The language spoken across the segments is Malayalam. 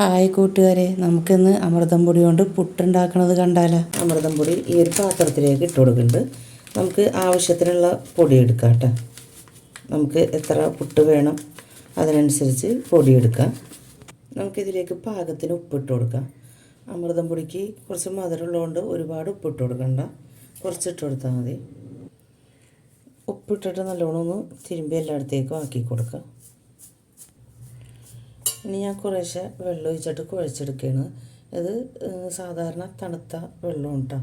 ഹായ് കൂട്ടുകാരെ നമുക്കിന്ന് അമൃതം പൊടി കൊണ്ട് പുട്ടുണ്ടാക്കണത് കണ്ടാലോ? അമൃതം പൊടി ഈ ഒരു പാത്രത്തിലേക്ക് ഇട്ട് കൊടുക്കുന്നുണ്ട്. നമുക്ക് ആവശ്യത്തിനുള്ള പൊടി എടുക്കാം കേട്ടോ. നമുക്ക് എത്ര പുട്ട് വേണം അതിനനുസരിച്ച് പൊടി എടുക്കാം. നമുക്കിതിലേക്ക് പാകത്തിന് ഉപ്പിട്ട് കൊടുക്കാം. അമൃതം പൊടിക്ക് കുറച്ച് മധുരമുള്ളതുകൊണ്ട് ഒരുപാട് ഉപ്പിട്ട് കൊടുക്കണ്ട. കുറച്ചിട്ട് കൊടുത്താൽ മതി. ഉപ്പിട്ടിട്ട് നല്ലോണം ഒന്ന് തിരുമ്പി എല്ലായിടത്തേക്കും ആക്കി കൊടുക്കാം. ഇനി ഞാൻ കുറേശ്ശെ വെള്ളം ഒഴിച്ചിട്ട് കുഴച്ചെടുക്കുകയാണ് ഇത് സാധാരണ തണുത്ത വെള്ളം കേട്ടോ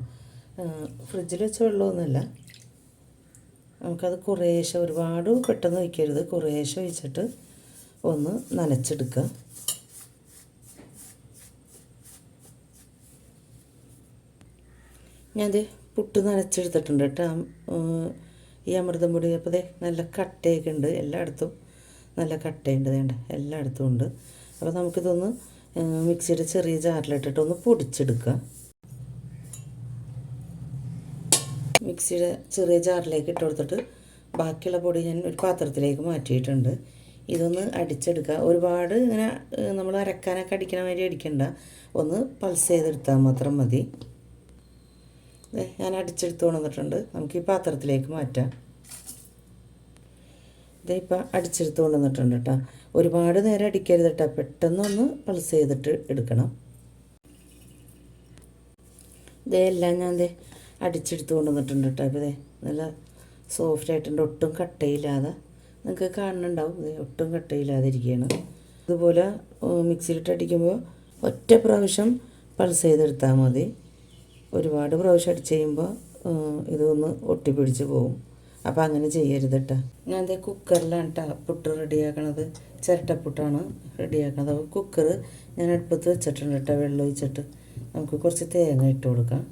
ഫ്രിഡ്ജിൽ വെച്ച വെള്ളമൊന്നുമല്ല. നമുക്കത് കുറേശ്ശെ ഒരുപാട് പെട്ടെന്ന് ഒഴിക്കരുത്. കുറേശ്ശെ ഒഴിച്ചിട്ട് ഒന്ന് നനച്ചെടുക്കുക. ഞാനത് പുട്ട് നനച്ചെടുത്തിട്ടുണ്ട് കേട്ടോ ഈ അമൃതം പൊടി. അപ്പോൾ നല്ല കട്ടയൊക്കെ ഉണ്ട് എല്ലായിടത്തും. നല്ല കട്ടയുണ്ട് എല്ലായിടത്തും ഉണ്ട്. അപ്പോൾ നമുക്കിതൊന്ന് മിക്സിയുടെ ചെറിയ ജാറിലിട്ടിട്ട് ഒന്ന് പൊടിച്ചെടുക്കാം. മിക്സിയുടെ ചെറിയ ജാറിലേക്ക് ഇട്ട് കൊടുത്തിട്ട് ബാക്കിയുള്ള പൊടി ഞാൻ ഒരു പാത്രത്തിലേക്ക് മാറ്റിയിട്ടുണ്ട്. ഇതൊന്ന് അടിച്ചെടുക്കുക. ഒരുപാട് ഇങ്ങനെ നമ്മൾ അരക്കാനൊക്കെ അടിക്കണ മാതിരി അടിക്കണ്ട. ഒന്ന് പൾസ് ചെയ്തെടുത്താൽ മാത്രം മതി. ഞാൻ അടിച്ചെടുത്ത് കൊണ്ടുവന്നിട്ടുണ്ട്. നമുക്ക് ഈ പാത്രത്തിലേക്ക് മാറ്റാം. ഇതേ ഇപ്പം അടിച്ചെടുത്ത് കൊണ്ടുവന്നിട്ടുണ്ട് കേട്ടോ ഒരുപാട് നേരം അടിക്കരുത് കേട്ടോ പെട്ടെന്നൊന്ന് പൾസ് ചെയ്തിട്ട് എടുക്കണം. ഇതെല്ലാം ഞാൻ ദേ അടിച്ചെടുത്ത് കൊണ്ടുവന്നിട്ടുണ്ട് കേട്ടോ ഇപ്പം ഇതേ നല്ല സോഫ്റ്റ് ആയിട്ടുണ്ട്. ഒട്ടും കട്ടയില്ലാതെ നിങ്ങൾക്ക് കാണുന്നുണ്ടാവും. ഒട്ടും കട്ടയില്ലാതെ ഇരിക്കുകയാണ് ഇതുപോലെ മിക്സിയിലിട്ട് അടിക്കുമ്പോൾ ഒറ്റ പ്രാവശ്യം പൾസ് ചെയ്തെടുത്താൽ മതി. ഒരുപാട് പ്രാവശ്യം അടിച്ച് കഴിയുമ്പോൾ ഇതൊന്ന് ഒട്ടിപ്പിടിച്ച് പോകും അപ്പോൾ അങ്ങനെ ചെയ്യരുത് കേട്ടോ ഞാൻ ദേ കുക്കറിലാണ് കേട്ടോ പുട്ട് റെഡിയാക്കണത്. ചിരട്ടപ്പുട്ടാണ് റെഡിയാക്കണത്. അപ്പോൾ കുക്കർ ഞാൻ അടുപ്പത്ത് വെച്ചിട്ടുണ്ട് കേട്ടോ വെള്ളം ഒഴിച്ചിട്ട്. നമുക്ക് കുറച്ച് തേങ്ങ ഇട്ട് കൊടുക്കാം.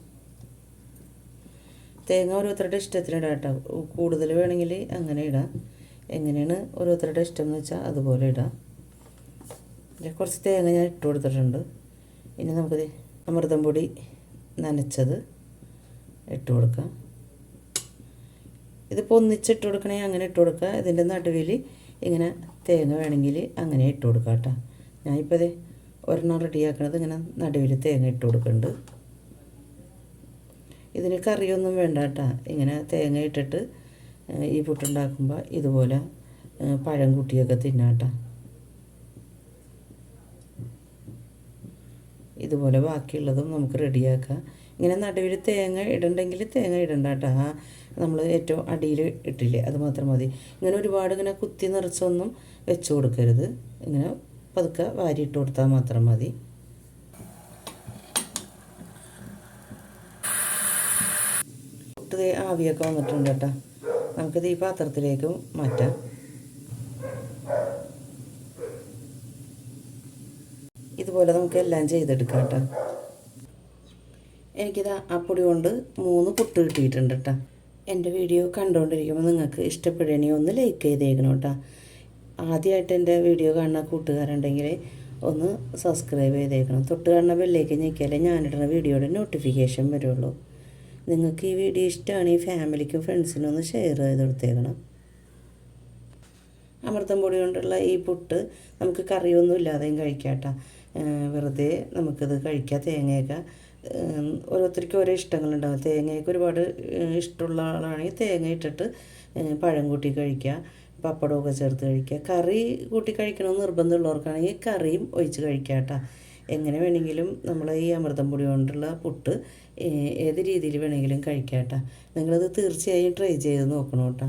തേങ്ങ ഓരോരുത്തരുടെ ഇഷ്ടത്തിന് ഇടാം കേട്ടോ കൂടുതൽ വേണമെങ്കിൽ അങ്ങനെ ഇടാം. എങ്ങനെയാണ് ഓരോരുത്തരുടെ ഇഷ്ടം എന്ന് വെച്ചാൽ അതുപോലെ ഇടാം. കുറച്ച് തേങ്ങ ഞാൻ ഇട്ട് കൊടുത്തിട്ടുണ്ട്. ഇനി നമുക്ക് അമൃതം പൊടി നനച്ചത് ഇട്ട് കൊടുക്കാം. ഇതിപ്പോൾ ഒന്നിച്ചിട്ട് കൊടുക്കണേ അങ്ങനെ ഇട്ട് കൊടുക്കുക ഇതിന്റെ നടുവിൽ ഇങ്ങനെ തേങ്ങ വേണമെങ്കിൽ അങ്ങനെ ഇട്ട് കൊടുക്കാം കേട്ടോ. ഞാനിപ്പോൾ ഇത് ഒരെണ്ണം റെഡിയാക്കണത് ഇങ്ങനെ നടുവിൽ തേങ്ങ ഇട്ട് കൊടുക്കുന്നുണ്ട് ഇതിന് കറിയൊന്നും വേണ്ട കേട്ടോ. ഇങ്ങനെ തേങ്ങ ഇട്ടിട്ട് ഈ പുട്ടുണ്ടാക്കുമ്പോൾ ഇതുപോലെ പഴം കുട്ടിയൊക്കെ തിന്നാം കേട്ടോ. ഇതുപോലെ ബാക്കിയുള്ളതും നമുക്ക് റെഡിയാക്കാം. ഇങ്ങനെ നടുവിൽ തേങ്ങ ഇടണ്ടെങ്കിൽ തേങ്ങ ഇടണ്ട കേട്ടോ ആ നമ്മൾ ഏറ്റവും അടിയിൽ ഇട്ടില്ലേ അത് മാത്രം മതി. ഇങ്ങനെ ഒരുപാട് ഇങ്ങനെ കുത്തി നിറച്ചൊന്നും വെച്ച് കൊടുക്കരുത്. ഇങ്ങനെ പതുക്കെ വാരിയിട്ട് കൊടുത്താൽ മാത്രം മതി. ആവിയൊക്കെ വന്നിട്ടുണ്ട് കേട്ടോ നമുക്കിത് ഈ പാത്രത്തിലേക്ക് മാറ്റാം. ഇതുപോലെ നമുക്ക് എല്ലാം ചെയ്തെടുക്കാം കേട്ടോ. എനിക്കിത് പൊടി കൊണ്ട് മൂന്ന് പുട്ട് കിട്ടിയിട്ടുണ്ട് കേട്ടോ. എന്റെ വീഡിയോ കണ്ടുകൊണ്ടിരിക്കുമ്പോൾ നിങ്ങൾക്ക് ഇഷ്ടപ്പെടുകയാണെങ്കിൽ ഒന്ന് ലൈക്ക് ചെയ്തേക്കണം കേട്ടോ. ആദ്യമായിട്ട് എന്റെ വീഡിയോ കാണുന്ന കൂട്ടുകാരുണ്ടെങ്കിൽ ഒന്ന് സബ്സ്ക്രൈബ് ചെയ്തേക്കണം. തൊട്ട് കാണുന്ന ബെല്ലേക്ക് ഞെക്കിയാലേ ഞാനിടുന്ന വീഡിയോയുടെ നോട്ടിഫിക്കേഷൻ വരുള്ളൂ. നിങ്ങൾക്ക് ഈ വീഡിയോ ഇഷ്ടമാണെങ്കിൽ ഫാമിലിക്കും ഫ്രണ്ട്സിനും ഒന്ന് ഷെയർ ചെയ്ത് കൊടുത്തേക്കണം. അമൃതം പൊടി കൊണ്ടുള്ള ഈ പുട്ട് നമുക്ക് കറിയൊന്നും ഇല്ലാതെയും കഴിക്കാം കേട്ടോ. വെറുതെ നമുക്കിത് കഴിക്കാം. തേങ്ങയൊക്കെ ഓരോരുത്തർക്കും ഓരോ ഇഷ്ടങ്ങളുണ്ടാവും. തേങ്ങയൊക്കെ ഒരുപാട് ഇഷ്ടമുള്ള ആളാണെങ്കിൽ തേങ്ങ ഇട്ടിട്ട് പഴം കൂട്ടി കഴിക്കുക പപ്പടമൊക്കെ ചേർത്ത് കഴിക്കുക. കറി കൂട്ടി കഴിക്കണമെന്ന് നിർബന്ധമുള്ളവർക്കാണെങ്കിൽ കറിയും ഒഴിച്ച് കഴിക്കാം കേട്ടോ. എങ്ങനെ വേണമെങ്കിലും നമ്മൾ ഈ അമൃതം പൊടി കൊണ്ടുള്ള പുട്ട് ഏത് രീതിയിൽ വേണമെങ്കിലും കഴിക്കാം കേട്ടോ. നിങ്ങളത് തീർച്ചയായും ട്രൈ ചെയ്ത് നോക്കണം കേട്ടോ.